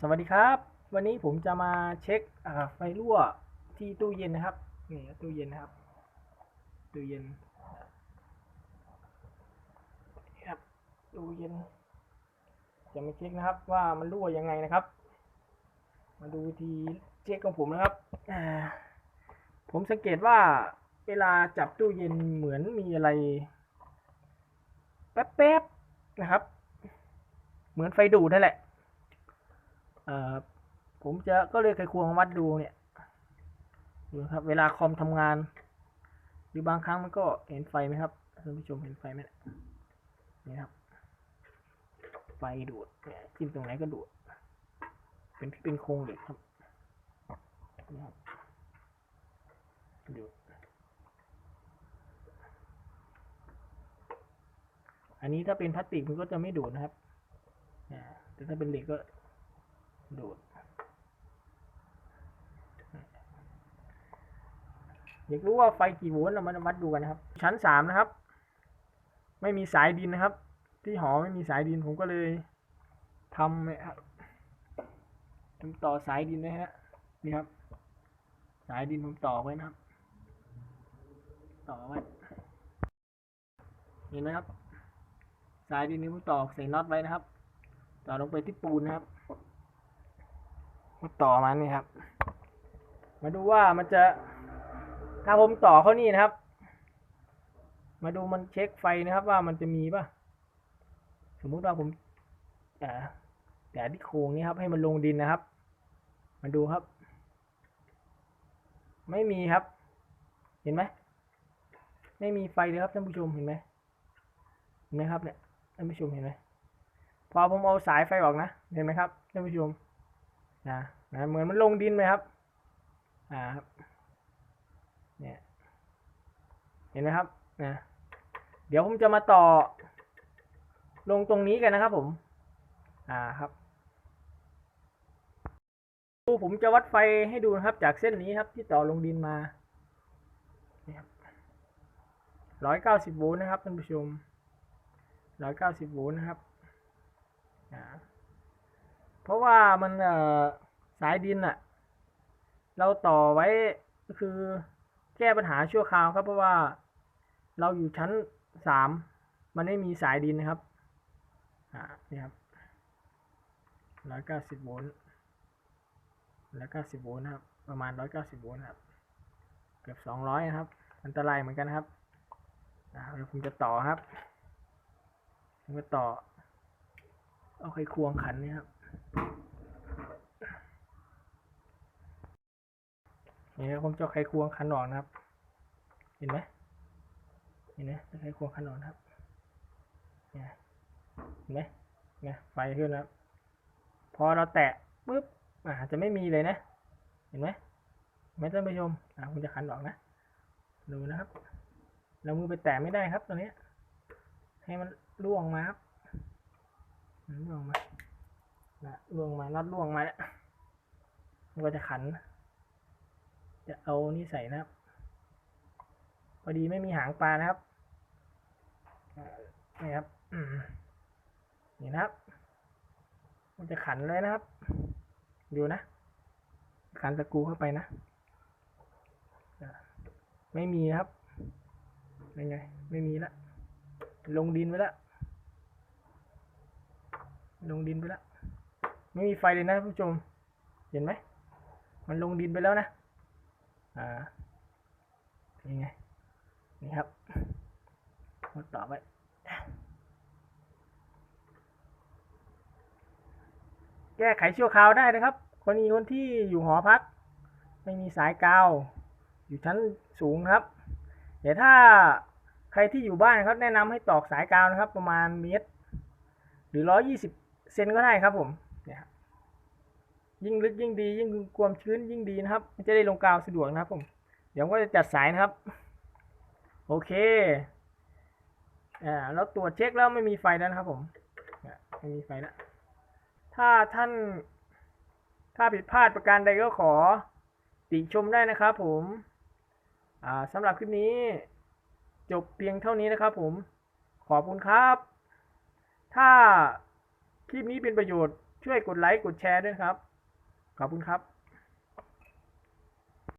สวัสดีครับ วันนี้ผมจะมาเช็คไฟรั่วที่ตู้เย็นนะครับนี่ตู้เย็นนะครับ ตู้เย็นนะครับตู้เย็น จะมาเช็คนะครับ ว่ามันรั่วยังไงนะครับ มาดูวิธีเช็คของผมนะครับผมสังเกตว่าเวลาจับตู้เย็นเหมือนมีอะไร แป๊บๆนะครับ เหมือนไฟดูดนั่นแหละ ผมจะก็เลยไขควงวัดดูเนี่ยดูครับ เวลาคอมทำงาน หรือบางครั้งมันก็เห็นไฟไหมครับท่านผู้ชมเห็นไฟไหมนี่ครับ ไฟดูดเนี่ยจิ้มตรงไหนก็ดูด เป็นเป็นโครงเหล็กครับนี่ครับดูดอันนี้ถ้าเป็นพลาสติกมันก็จะไม่ดูดนะครับแต่ถ้าเป็นเหล็กก็ ดูดอยากรู้ว่าไฟกี่โวลต์เรามาวัดดูกันนะครับ ชั้นสามนะครับ ไม่มีสายดินนะครับ ที่หอไม่มีสายดินผมก็เลยทำเนี่ยครับทำต่อสายดินนะฮะนี่ครับ สายดินผมต่อไว้นะครับ ต่อไว้เห็นไหมครับ สายดินนี้ผมต่อใส่น็อตไว้นะครับ ต่อลงไปที่ปูนนะครับ มาต่อมานี่ครับ มาดูว่ามันจะ ถ้าผมต่อเข้านี่นะครับ มาดูมันเช็คไฟนะครับ ว่ามันจะมีป่ะ สมมุติว่าผมแต่แต่ที่โครงนี้ครับ ให้มันลงดินนะครับ มาดูครับ ไม่มีครับ เห็นไหมไม่มีไฟเลยครับท่านผู้ชมเห็นไหมเห็นไหมครับเนี่ยท่านผู้ชมเห็นไหมพอผมเอาสายไฟออกนะ เห็นไหมครับท่านผู้ชม นะนะเหมือนมันลงดินไหมครับอ่าครับเนี่ยเห็นไหมครับนะเดี๋ยวผมจะมาต่อ ลงตรงนี้กันนะครับผม อ่าครับดูผมจะวัดไฟให้ดูนะครับ จากเส้นนี้ครับ ที่ต่อลงดินมาเนี่ยครับร้อยเก้าสิบโวลต์นะครับท่านผู้ชมร้อยเก้าสิบโวลต์นะครับ เพราะว่ามันเอสายดินอะเราต่อไว้ก็คือแก้ปัญหาชั่วคราวครับเพราะว่าเราอยู่ชั้นสามมันไม่มีสายดินนะครับอ่านี่ครับร้อยเก้าสิบโวลต์ร้อยเก้าสิบโวลต์นะครับ ประมาณร้อยเก้าสิบโวลต์ครับ เกือบสองร้อยนะครับ อันตรายเหมือนกันครับอ่าเดี๋ยวผมจะต่อครับผมจะต่อ เอาไขควงขันนี่ครับ นี่ครับผมจะไขควงขันออกนะครับ เห็นไหมเห็นไหมจะไขควงขันออนครับเนี่ยเห็นไหมเนี่ยไฟขึ้นแล้วพอเราแตะปุ๊บอ่าจะไม่มีเลยนะ เห็นไหมไหมท่านผู้ชมอ่าผมจะขันออกนะดูนะครับ เรามือไปแตะไม่ได้ครับตรงนี้ให้มันล่วงมาครับล่วงมา ล่วงมาน็อตล่วงมาแล้วมันก็จะขัน จะเอานี่ใส่นะครับ พอดีไม่มีหางปลานะครับนี่ครับนี่นะครับ มันจะขันเลยนะครับ ดูนะ ขันตะกูเข้าไปนะ ไม่มีนะครับยังไง ไม่มีละ ลงดินไปล้วลงดินไปล้ว ไม่มีไฟเลยนะผู้ชม เห็นไหม มันลงดินไปแล้วนะ อ่านี่ไง นี่ครับกดต่อไปแก้ไขชั่วคราวได้นะครับคนนี้คนที่อยู่หอพัก ไม่มีสายกาว อยู่ชั้นสูงครับ เดี๋ยวถ้าใครที่อยู่บ้านครับแนะนำให้ตอกสายกาวนะครับ ประมาณเมตร หรือร้อยี่สิบเซนก็ได้ครับผม เนี่ยยิ่งลึกยิ่งดียิ่งความชื้นยิ่งดีนะครับ จะได้ลงกาวสะดวกนะครับผม เดี๋ยวผมก็จะจัดสายนะครับ โอเคอ่าเราตรวจเช็คแล้วไม่มีไฟแล้วนะครับผมไม่มีไฟแล้วถ้าท่าน ถ้าผิดพลาดประการใดก็ขอติชมได้นะครับผมอ่าสำหรับคลิปนี้ จบเพียงเท่านี้นะครับผม ขอบคุณครับ ถ้าคลิปนี้เป็นประโยชน์ ช่วยกดไลค์กดแชร์ด้วยครับ ขอบคุณครับ